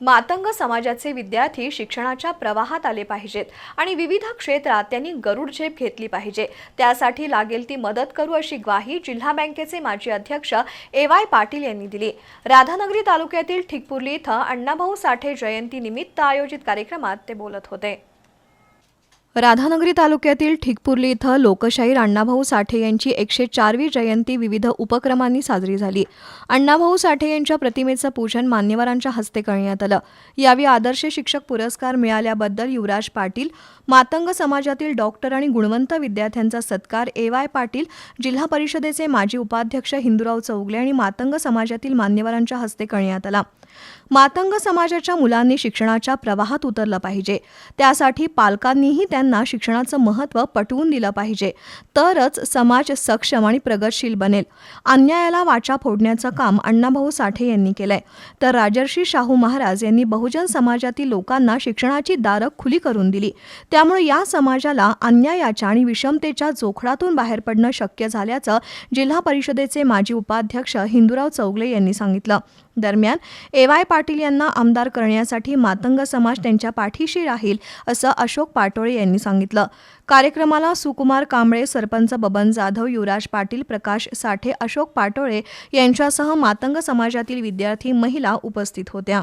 मातंग समाजाचे विद्यार्थी शिक्षणाच्या प्रवाहात आले पाहिजेत आणि विविध क्षेत्रात त्यांनी गरुड झेप घेतली पाहिजे. त्यासाठी लागेल ती मदत करू अशी ग्वाही जिल्हा बँकेचे माजी अध्यक्ष ए वाय पाटील यांनी दिली. राधानगरी तालुक्यातील ठिकपुर्ली इथं अण्णाभाऊ साठे जयंती निमित्त आयोजित कार्यक्रमात ते बोलत होते. राधानगरी तालुक्यातील ठिकपुर्ली इथं लोकशाहीर अण्णाभाऊ साठे यांची एकशे चारवी जयंती विविध उपक्रमांनी साजरी झाली. अण्णाभाऊ साठे यांच्या प्रतिमेचं पूजन मान्यवरांच्या हस्ते करण्यात आलं. यावेळी आदर्श शिक्षक पुरस्कार मिळाल्याबद्दल युवराज पाटील मातंग समाजातील डॉक्टर आणि गुणवंत विद्यार्थ्यांचा सत्कार ए वाय पाटील जिल्हा परिषदेचे माजी उपाध्यक्ष हिंदुराव चौगले आणि मातंग समाजातील मान्यवरांच्या हस्ते करण्यात आला. मातंग समाजाच्या मुलांनी शिक्षणाच्या प्रवाहात उतरलं पाहिजे. त्यासाठी पालकांनीही त्यांना शिक्षणाचं महत्त्व पटवून दिलं पाहिजे. तरच समाज सक्षम आणि प्रगतशील बनेल. अन्यायाला वाचा फोडण्याचं काम अण्णाभाऊ साठे यांनी केलंय. तर राजर्षी शाहू महाराज यांनी बहुजन समाजातील लोकांना शिक्षणाची दारं खुली करून दिली. त्यामुळे या समाजाला अन्यायाच्या आणि विषमतेच्या जोखडातून बाहेर पडणं शक्य झाल्याचं जिल्हा परिषदेचे माजी उपाध्यक्ष हिंदूराव चौगले यांनी सांगितलं. दरम्यान ए वाय पाटील यांना आमदार करण्यासाठी मातंग समाज त्यांच्या पाठीशी राहील असं अशोक पाटोळे यांनी सांगितलं. कार्यक्रमाला सुकुमार कांबळे सरपंच बबन जाधव युवराज पाटील प्रकाश साठे अशोक पाटोळे यांच्यासह मातंग समाजातील विद्यार्थी महिला उपस्थित होत्या.